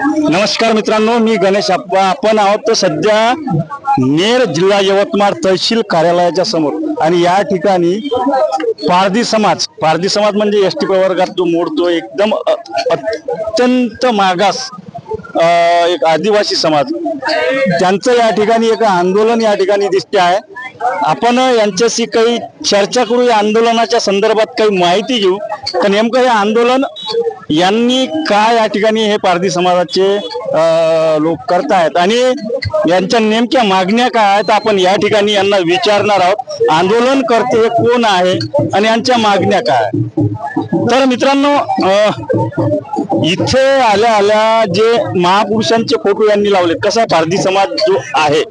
नमस्कार मित्रांनो मी गणेश आप्पा आपण आहोत तर सध्या नेर जिल्हा यवतमाळ तहसील कार्यालयाच्या समोर. आणि या ठिकाणी पारधी समाज पारधी समाज म्हणजे एस टी प्रवर्गात जो मोडतो एकदम अत्यंत मागास एक आदिवासी समाज. त्यांचं या ठिकाणी एक आंदोलन या ठिकाणी दिसते आहे. आपण यांच्याशी काही चर्चा करू या आंदोलनाच्या संदर्भात काही माहिती घेऊ. तर नेमकं हे आंदोलन यांनी काय या ठिकाणी हे पारधी समाजाचे लोक करतायत? आणि यांच्या नेमक्या मागण्या काय आहेत? आपण या ठिकाणी यांना विचारणार आहोत. आंदोलन करते कोण आहे? आणि यांच्या मागण्या काय आहेत? तर मित्रांनो इथे आल्या आल्या जे महापुरुषांचे फोटो यांनी लावले कसा पारधी समाज जो आहे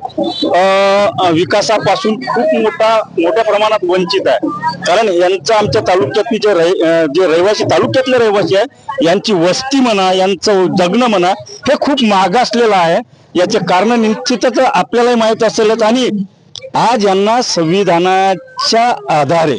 विकासापासून खूप मोठा मोठ्या प्रमाणात वंचित आहे. कारण यांचं आमच्या तालुक्यातली जे रहि- जे रहिवासी तालुक्यातले रहिवासी आहे यांची वस्ती म्हणा यांचं जगणं म्हणा हे खूप मागासलेलं आहे. याचे कारण निश्चितच आपल्यालाही माहीत असेलच. आणि आज यांना संविधानाच्या आधारे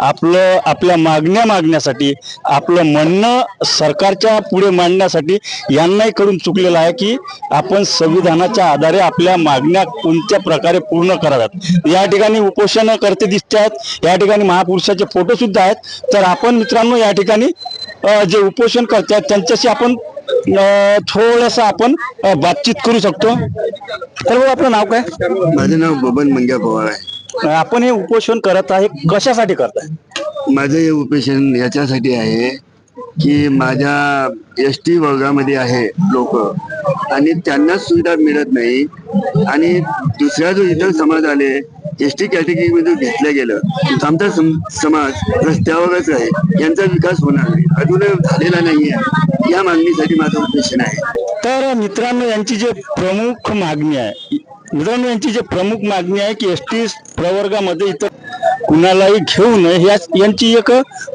आपलं आपल्या मागण्या मागण्यासाठी आपलं म्हणणं सरकारच्या पुढे मांडण्यासाठी यांनाही कडून चुकलेलं आहे की आपण संविधानाच्या आधारे आपल्या मागण्या कोणत्या प्रकारे पूर्ण कराव्यात. या ठिकाणी उपोषण करते दिसते आहेत या ठिकाणी महापुरुषाचे फोटो सुद्धा आहेत. तर आपण मित्रांनो या ठिकाणी जे उपोषण करते आहेत त्यांच्याशी आपण थोडस आपण बातचीत करू शकतो. तर आपलं नाव काय? माझं नाव बबन मंग्या पवार आहे. आपण हे उपोषण करत आहे कशासाठी करताय? माझं हे उपेशन याच्यासाठी आहे की माझ्या एस टी वर्गामध्ये आहे लोक आणि त्यांना सुविधा मिळत नाही. आणि दुसऱ्या जो इतर समाज आले एस टी कॅटेगरीमध्ये घेतलं गेलं आमचा सम- समाज रस्त्यावरच आहे यांचा विकास होणार नाही अजून झालेला नाहीये या मागणीसाठी माझं उपेशन आहे. तर मित्रांनो यांची जे प्रमुख मागणी आहे मित्रांनो यांची जे प्रमुख मागणी आहे की एस टी प्रवर्गामध्ये इथं कुणालाही घेऊ नये यांची एक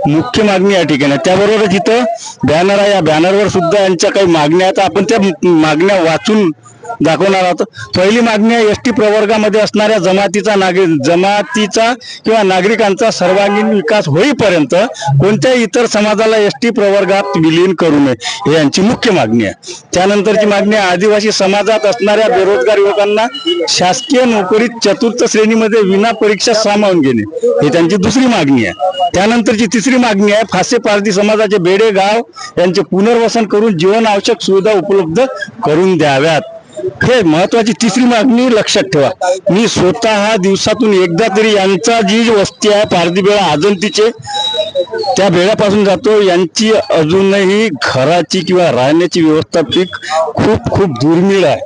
मुख्य मागणी या ठिकाणी आहे. त्याबरोबरच इथं बॅनर आहे. या बॅनरवर सुद्धा यांच्या काही मागण्या आहेत. आपण त्या मागण्या वाचून दाखवणार आहोत पहिली मागणी आहे एस टी प्रवर्गामध्ये असणाऱ्या जमातीचा नागरिक जमातीचा किंवा नागरिकांचा सर्वांगीण विकास होईपर्यंत कोणत्याही इतर समाजाला एस टी प्रवर्गात विलीन करू नये हे यांची मुख्य मागणी आहे. त्यानंतरची मागणी आहे आदिवासी समाजात असणाऱ्या बेरोजगार युवकांना शासकीय नोकरीत चतुर्थ श्रेणीमध्ये विना परीक्षा सामावून घेणे ही त्यांची दुसरी मागणी आहे. त्यानंतरची तिसरी मागणी आहे फासे पारधी समाजाचे बेडे गाव यांचे पुनर्वसन करून जीवन आवश्यक सुविधा उपलब्ध करून द्याव्यात. हे महत्वाची तिसरी मागणी लक्षात ठेवा. मी स्वतः दिवसातून एकदा तरी यांचा जी वस्ती आहे पारधी बेळा आजंतीचे त्या बेळापासून जातो. यांची अजूनही घराची किंवा राहण्याची व्यवस्था पीक खूप खूप दुर्मिळ आहे.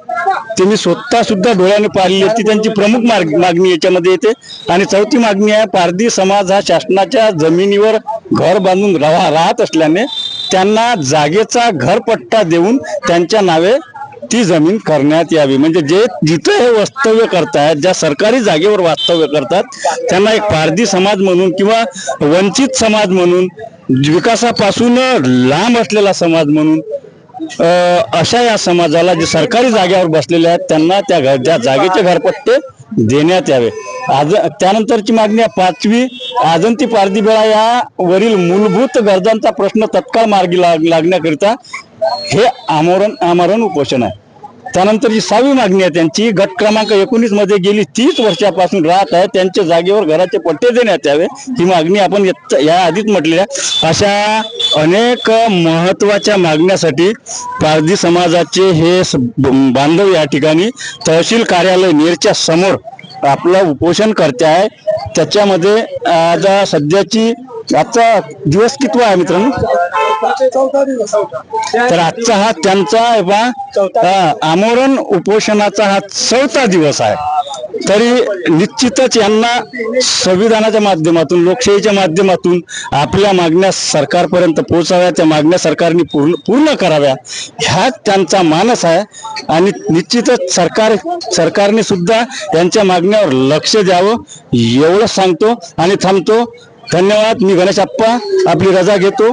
ते मी स्वतः सुद्धा डोळ्याने पाहिली ती त्यांची प्रमुख मार्ग मागणी याच्यामध्ये येते. आणि चौथी मागणी आहे पारधी समाज हा शासनाच्या जमिनीवर घर बांधून राहा राहत असल्याने त्यांना जागेचा घरपट्टा देऊन त्यांच्या नावे ती जमीन करण्यात यावी. म्हणजे जे जिथे हे वास्तव्य करतायत ज्या सरकारी जागेवर वास्तव्य करतात त्यांना एक पारधी समाज म्हणून किंवा वंचित समाज म्हणून विकासापासून लांब असलेला समाज म्हणून अशा या समाजाला जे सरकारी जागेवर बसलेले आहेत त्यांना त्या घर ज्या जागेचे घरपट्टे देण्यात यावे. आज त्यानंतरची मागणी आहे पाचवी. आजंती पारधी बेळा या वरील मूलभूत गरजांचा प्रश्न तत्काळ मार्गी लाग लागण्याकरिता हे आमरण आमरण उपोषण आहे. त्यानंतर जी सहावी मागणी आहे त्यांची. गट क्रमांक एकोणीसमध्ये गेली तीस वर्षापासून राहत आहे. त्यांच्या जागेवर घराचे पट्टे देण्यात यावे. ही मागणी आपण या आधीच म्हटलेल्या अशा अनेक महत्त्वाच्या मागण्यासाठी पारधी समाजाचे हे स- ब- बांधव या ठिकाणी तहसील कार्यालय नेरच्या समोर आपलं उपोषण करते आहे. त्याच्यामध्ये आज सध्याची आजचा दिवस कितवा आहे मित्रांनो? तर आजचा हा त्यांचा बा आमोरण उपोषणाचा हा चौथा दिवस आहे. तरी निश्चितच यांना संविधानाच्या माध्यमातून लोकशाहीच्या माध्यमातून आपल्या मागण्या सरकारपर्यंत पोहोचाव्या त्या मागण्या सरकारने पूर्ण पूर्ण कराव्या ह्याच त्यांचा मानस आहे. आणि निश्चितच सरकार सरकारने सुद्धा यांच्या मागण्यावर लक्ष द्यावं एवढं सांगतो आणि थांबतो. धन्यवाद. मी गणेश आप्पा. आपली रजा घेतो.